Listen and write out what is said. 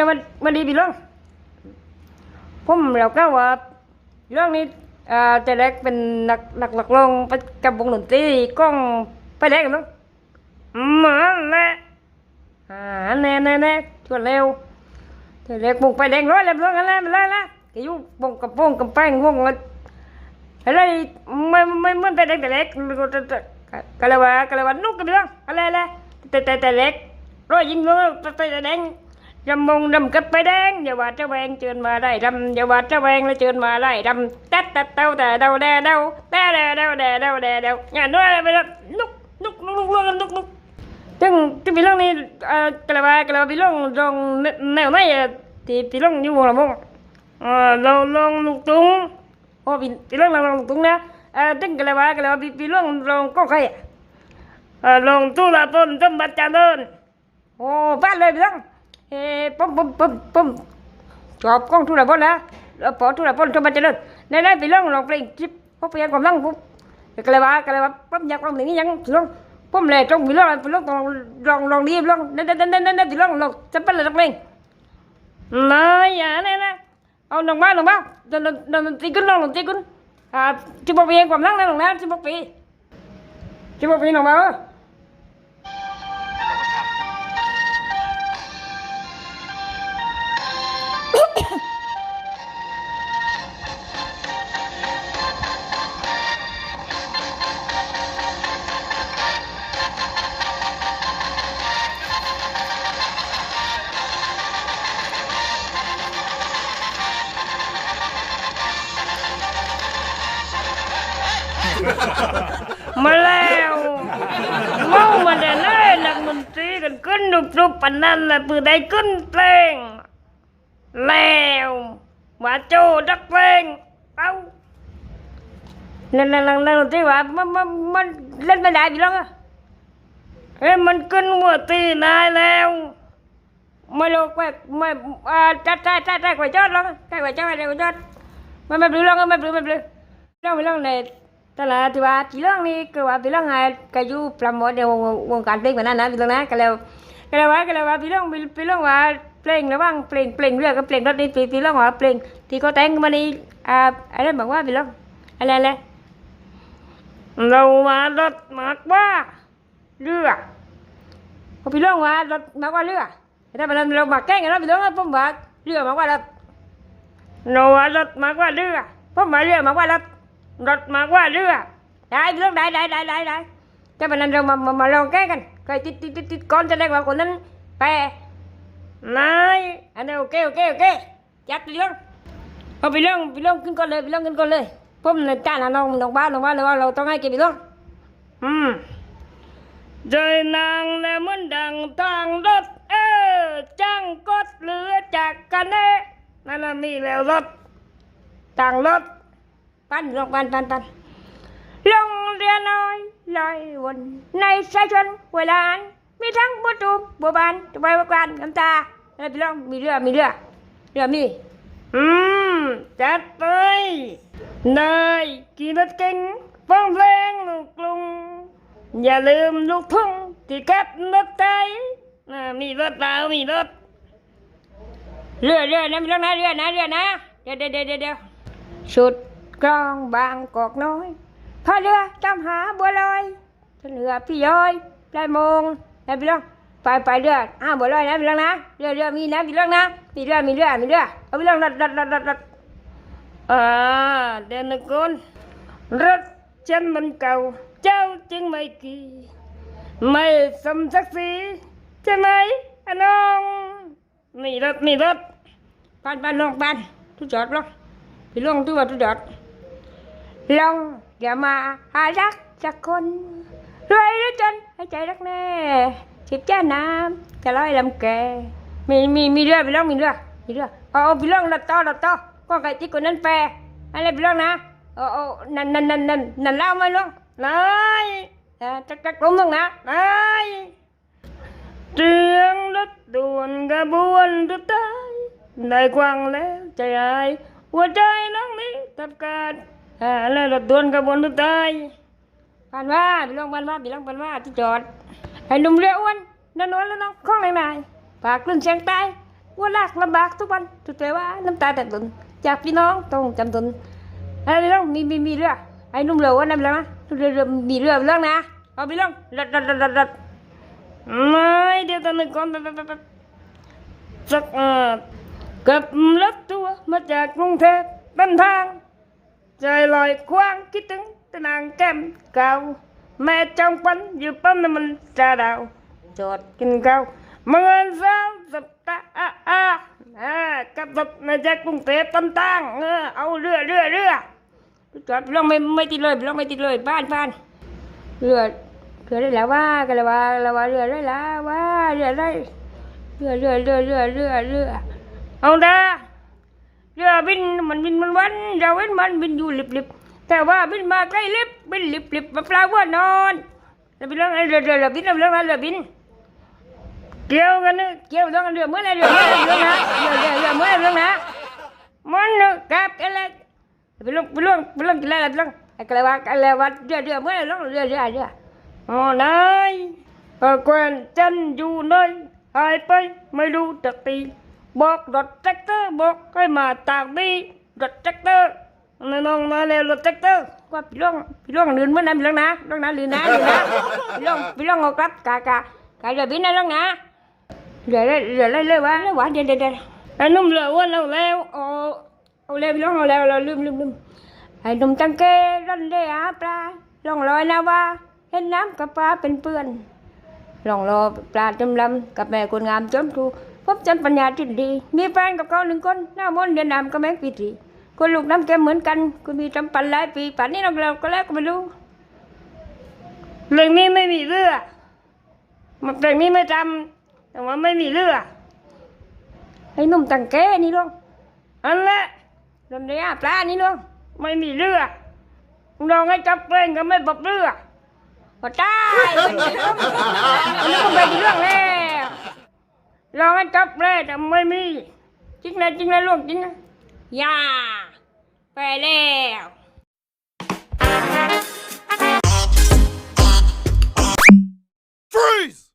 จะมามาดีพี่น้องผมเราก็ว่าเรื่องนี้อ่าแต่แรกเป็นนักนักหลักลงไปกับวงดนตรีกล้องไปแรกกันเนาะมาแหละอ่าแน่แน่แน่ชวนเร็วแต่แรกวงไปแดงร้อยแล้วเรื่องอะไรมาแล้วละแกอยู่วงกับวงกับแป้งวงอะไรไม่ไม่ไม่ไปแดงแต่แรกก็เลยว่าก็เลยว่านุกกันเรื่องอะไรอะไรแต่แต่แต่แรกร้อยยิงเลยไปไปแดง รำมงรำกับไปแดงอย่าว่าจะแวงเจิญมาได้รำอย่าว่าจะแวงแล้วเจิญมาได้รำตัดตัดเต้าแต่เดาแดเดาแต่แดเดาแดเดาแดเดาอย่าด้วยไปแล้วนุกนุกนุกนุกนุกนุกนุกจึงที่พี่ลงนี่เอ่อกระบากระบาพี่ลงลงแนวไหนอะที่พี่ลงอยู่วงละมงเอ่อลงลงลูกตุ้งโอ้พี่พี่ลงลงลูกตุ้งนะเอ่อจึงกระบากระบาพี่พี่ลงลงก็ใครอะเอ่อลงตู้ละต้นต้นบัดจานเดินโอ้บ้านเลยพี่ล้อง ทุเรศพ่นนะแล้วพอทุเรศพ่นจนมันจะเลิศในนั้นพี่น้องลองเพลงจิ๊บพบเพียงความนั่งปุ๊บก็เลยว่าก็เลยว่าปุ๊บอยากลองเพลงนี้ยังพี่น้องปุ๊บเลยตรงพี่น้อง ขึ้นรุบรุบปันนั้นแหละปืนได้ขึ้นเพลงแล้วมาโจดักเพลงเอานั่นนั่นนั่นนักดนตรีว่ามันมันมันเล่นไม่ได้พี่น้องอะเอ้ยมันขึ้นหัวตีนายแล้วไม่รู้ว่าไม่อ่าจัดใจใจใจกว่าจอดหรอกใจกว่าจอดใจกว่าจอดมันไม่ปลื้มหรอกมันไม่ปลื้มไม่ปลื้มเรื่องไม่เรื่องใน แต่ละที่ว่าที่เรื่องนี้คือว่าพี่เรื่องไงก็อยู่ปรโมทในวงวงการเพลงแบบนั้นนะพี่เรื่องนะก็แล้วก็แล้วว่าก็แล้วว่าพี่เรื่องพี่เรื่องว่าเพลงระหว่างเพลงเพลงเรื่องกับเพลงรถนี่พี่พี่เรื่องว่าเพลงที่เขาแต่งมานี่อ่าอะไรบอกว่าพี่เรื่องอะไรอะไรเรามารถมากว่าเรือพอพี่เรื่องว่ารถมากว่าเรือแต่มันเรามาแกล้งกันนะพี่เรื่องผมว่าเรือมากว่ารถเราว่ารถมากว่าเรือผมว่าเรือมากว่ารถ รถมาว่าเรือได้เรื่องได้ได้ได้ได้ได้แต่วันนั้นเรามามามาลองแก้กันเคยติดติดติดติดก่อนจะได้ว่าคนนั้นแปรนายอันนี้โอเคโอเคโอเคจัดเรื่องเอาไปเรื่องไปเรื่องขึ้นก่อนเลยไปเรื่องขึ้นก่อนเลยผมเลยจ้าน้องน้องบ้านน้องบ้านเลยว่าเราต้องให้เก็บไปเรื่องอืมใจนางและมันดังทางรถเออจ้างกดเหลือจากกันเน่นั่นน่ะมีแล้วรถต่างรถ ปันลงปันปันปันลงเรือน้อยลอยวนในสายชนเวลาน มีทั้งบัวตูมบัวบานตะไบบัวกานน้ำตาแล้วพี่น้องมีเรือมีเรือเรือมีอืมจัดไปนายขี่รถเก่งฟังเพลงลูกกรุงอย่าลืมลูกทุ่งที่ขับรถไทยมีรถเรามีรถเรือเรือนะพี่น้องนะเรือนะเรือนะเดี๋ยวเดี๋ยวเดี๋ยวเดี๋ ยวสุดกลองบางกอกน้อยพาเรือจำหาบัวลอยเรือพี่ย้อยปลายโมงนะพี่น้องไปไปเรืออ้าวบัวลอยนะพี่น้องนะเรือเรือมีนะพี่น้อ ลงอดลงพี่ลงตัวตุดดลอย่ามาหารักจากคนรวยหรือจนให้ใจรักแน่สิบจ้าน้ำจะร้อยลำแกมีมีมีเรือพี่ลองมีเรือมีเรือเอาเอาพี่ลองลัดต่อลัดต่อก็ไก่ที่คนนั้นแปลอะไรพี่ลองนะโอ้โอ้นั่นนั่นนั่นนั่นนั่นเล่าไหมลุงนายจักจักลงตรงนะนายเสียงรถด่วนกระบวนรถไต้ได้กวางแล้วใจอายหัวใจน้องนี้ตัดกา รอ่าแล้รถด่วนกระบวนรถไต้ผ่านว่าไปลงผ่านว่าไปลงผ่านว่าที่จอดให้หนุ่มเรืออ้วนนั่นอ้วนแล้วน้องข้องไหนไหนปากกลื่นเสียงใต้ว่าลากลำบากทุกวันทุกแต่ว่าน้ำตาแตกตุนจากพี่น้องต้องจำตุนอะไรเรื่องมีมีมีเรือไอ้หนุ่มเหลวว่านั่นเรื่องนะเรือเรือมีเรือเรื่องนะเอาไปรื่องรัดรัดรัดรัดรัดไม่เดี๋ยวตอนนึงก่อนแบบแบบสักเออกับรถตัวมาจากกรุงเทพเดินทาง ใจลอยกว้างคิดถึงตะนางแก้มเก่าแม่จองปันอยู่ปั๊มน้ำมันจ่าดาวจอดกินข้าวเมื่อเช้าสัปดาห์อะอะอ่ากับรถมาจากกรุงเทพตั้งตั้งเออเอาเรือเรือเรือจอดลงไม่ไม่ติดเลยลงไม่ติดเลยบ้านบ้านเรือเรือได้แล้วว่ากันแล้วว่าแล้วว่าเรือได้แล้วว่าเรือได้เรือเรือเรือเรือเรือเรือเอาด เรือบินมันบินมันวันเราเว้นมันบินอยู่ลิบลิบแต่ว่าบินมาใกล้ลิบบินลิบลิบมาปลาว่านอนแล้วบินเรื่องเรือเรือเรือบินเรื่องเรือเรือบินเกี่ยวกันนะเกี่ยวเรื่องเรือเมื่อไรเรือเมื่อไรเรื่องนะเรือเรือเรือเมื่อไรเรื่องนะมันนะกับอะไรไปลงไปลงไปลงอะไรไปลงอะไรวะอะไรวะเรือเรือเมื่อไรเรื่องเรือเรือเรืออ๋อนายเออแควนจันอยู่ไหนหายไปไม่รู้จักตี บอกรถแท็กเตอร์บอกให้มาตากดีรถแท็กเตอร์นน้องมาแล้วรถแท็กเตอร์ว่าพี่ล่องพี่ล่องลืนเมื่อนั้นพี่ล่องนะล่องนะลืนนะลืนนะพี่ล่องพี่ล่องเอากลับกากากาเรือบินนะล่องนะเรือเรือเรือเลยวะเลยวะเดี๋ยวเดี๋ยวเดี๋ยวไอ้นุ่มเรือว่าเราแล้วเอาเอาแล้วพี่ล่องเอาแล้วเราลืมลืมลืมไอ้นุ่มตังเกร่อนได้หาปลาล่องลอยนะว่าเห็นน้ำกับปลาเป็นเปื้อนลองรอปลาจำลำกับแม่คนงามจอมครูพบจันปัญญาจิตดี มีแฟนกับเขาหนึ่งคนหน้ามนต์เดือนดำก็แม่งปีตีคนลูกน้ำแกมเหมือนกันก็มีจำปันหลายปีป่านนี้เราเราก็แล้วก็ไม่รู้เรื่องนี้ไม่มีเรือมันเรื่องนี้ไม่จำแต่ว่าไม่มีเรือไอ้หนุ่มตังแกนี่ลุงอันแหละเรื่องนี้ปลานี่ลุงไม่มีเรือลองให้จับเพลงก็ไม่บอกเรือพอตายมันจะต้องมันก็ไปเรื่องแล้ว ลองให้จับแร่แต่ไม่มีจริงเลยจริงเลยลูกจริงนะย่าไปแล้วฟรี e